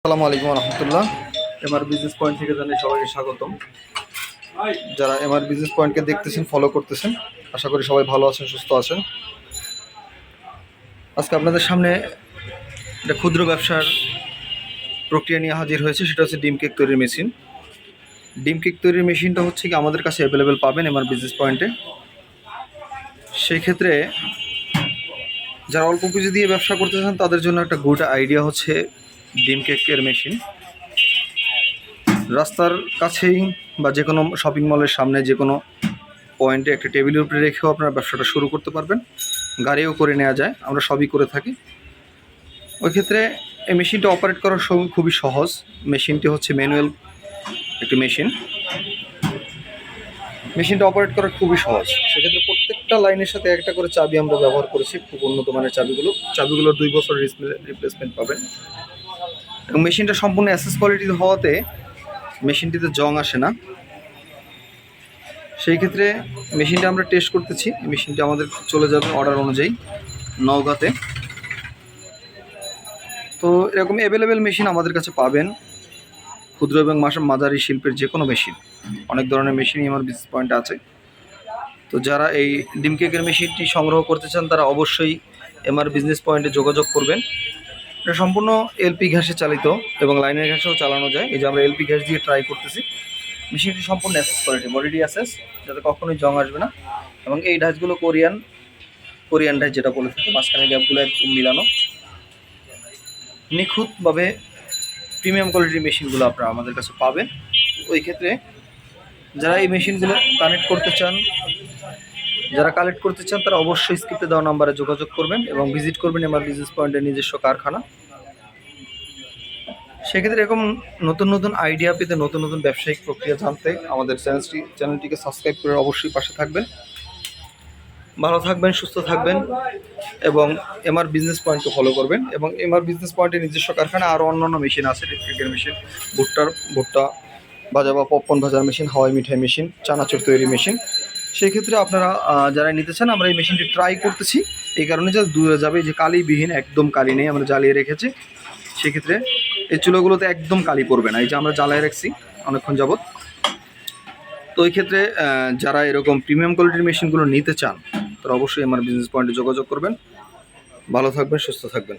আসসালামু আলাইকুম রহমতুল্লাহ। MR business point থেকে জানাই সবাইকে স্বাগতম। যারা এমআর বিজনেস পয়েন্টকে দেখতেছেন ফলো করতেছেন, আশা করি সবাই ভালো আছেন, সুস্থ আছেন। আজকে আপনাদের সামনে একটা ক্ষুদ্র ব্যবসার প্রক্রিয়া নিয়ে হাজির হয়েছে, সেটা হচ্ছে ডিম কেক তৈরির মেশিন। ডিম কেক তৈরির মেশিনটা হচ্ছে কি, আমাদের কাছে অ্যাভেলেবেল পাবেন এমআর বিজনেস পয়েন্টে সেই ক্ষেত্রে যারা অল্প পুঁজি দিয়ে ব্যবসা করতে চান, তাদের জন্য একটা গুড আইডিয়া হচ্ছে ডিম কেকের মেশিন। রাস্তার কাছেই বা যে কোনো শপিং মলের সামনে যে কোনো পয়েন্টে একটা টেবিলের উপরে রেখেও আপনার ব্যবসাটা শুরু করতে পারবেন। গাড়িও করে নেওয়া যায়, আমরা সবই করে থাকি। ওই ক্ষেত্রে এই মেশিনটা অপারেট করার সময় খুবই সহজ। মেশিনটি হচ্ছে ম্যানুয়াল একটি মেশিন। মেশিনটা অপারেট করা খুবই সহজ। সেক্ষেত্রে প্রত্যেকটা লাইনের সাথে একটা করে চাবি আমরা ব্যবহার করেছি। খুব উন্নত মানের চাবিগুলো। চাবিগুলোর দুই বছর রিপ্লেসমেন্ট পাবেন। এবং মেশিনটা সম্পূর্ণ অ্যাসেস কোয়ালিটির হওয়াতে মেশিনটিতে জং আসে না। সেই ক্ষেত্রে মেশিনটা আমরা টেস্ট করতেছি। মেশিনটা আমাদের চলে যাবে অর্ডার অনুযায়ী নওগাঁতে। তো এরকম অ্যাভেলেবেল মেশিন আমাদের কাছে পাবেন। ক্ষুদ্র এবং মাস- মাঝারি শিল্পের যে কোনো মেশিন অনেক ধরনের মেশিনই আমার বিজনেস পয়েন্ট আছে। তো যারা এই ডিম কেকের মেশিনটি সংগ্রহ করতে চান, তারা অবশ্যই এমআর বিজনেস পয়েন্টে যোগাযোগ করবেন। এটা সম্পূর্ণ এলপি ঘ্যাসে চালিত এবং লাইনের ঘ্যাসেও চালানো যায়। এই যে আমরা এলপি ঘ্যাস দিয়ে ট্রাই করতেছি। মেশিনটি সম্পূর্ণ অ্যাসেস কোয়ালিটি বডিটি অ্যাসেস যাতে কখনোই জং আসবে না। এবং এই ঢাচগুলো কোরিয়ান কোরিয়ান ঢাচ যেটা বলে থাকে, মাঝখানে গ্যাপগুলো একদম মিলানো। নিখুঁতভাবে প্রিমিয়াম কোয়ালিটির মেশিনগুলো আপনারা আমাদের কাছে পাবেন। ওই ক্ষেত্রে যারা এই মেশিনগুলো কানেক্ট করতে চান যারা কালেক্ট করতে চান, তারা অবশ্যই স্ক্রিপ্টে দেওয়া নাম্বারে যোগাযোগ করবেন এবং ভিজিট করবেন আমার বিজনেস পয়েন্টের নিজস্ব কারখানা। সেক্ষেত্রে এরকম নতুন নতুন আইডিয়া পেতে নতুন নতুন ব্যবসায়িক প্রক্রিয়া জানতে আমাদের চ্যানেলটি চ্যানেলটিকে সাবস্ক্রাইব করে অবশ্যই পাশে থাকবেন। ভালো থাকবেন, সুস্থ থাকবেন এবং এমআর বিজনেস পয়েন্টকে ফলো করবেন এবং এমআর বিজনেস পয়েন্টের নিজস্ব কারখানা আরও অন্যান্য মেশিন আছে ইলেকট্রিকের মেশিন ভুট্টার, ভুট্টা ভাজা বা পপকর্ন ভাজার মেশিন হাওয়াই মিঠাই মেশিন চানাচুর তৈরি মেশিন সেই ক্ষেত্রে আপনারা যারা নিতে চান, আমরা এই মেশিনটি ট্রাই করতেছি। এই কারণে যে দূরে যাবে যে কালিবিহীন, একদম কালি নেই আমরা জ্বালিয়ে রেখেছি। সেক্ষেত্রে এই চুলোগুলোতে একদম কালি পড়বে না, এই যে আমরা জ্বালিয়ে রাখছি অনেকক্ষণ যাবৎ। তো এই ক্ষেত্রে যারা এরকম প্রিমিয়াম কোয়ালিটির মেশিনগুলো নিতে চান, তারা অবশ্যই আমার বিজনেস পয়েন্টে যোগাযোগ করবেন। ভালো থাকবেন, সুস্থ থাকবেন।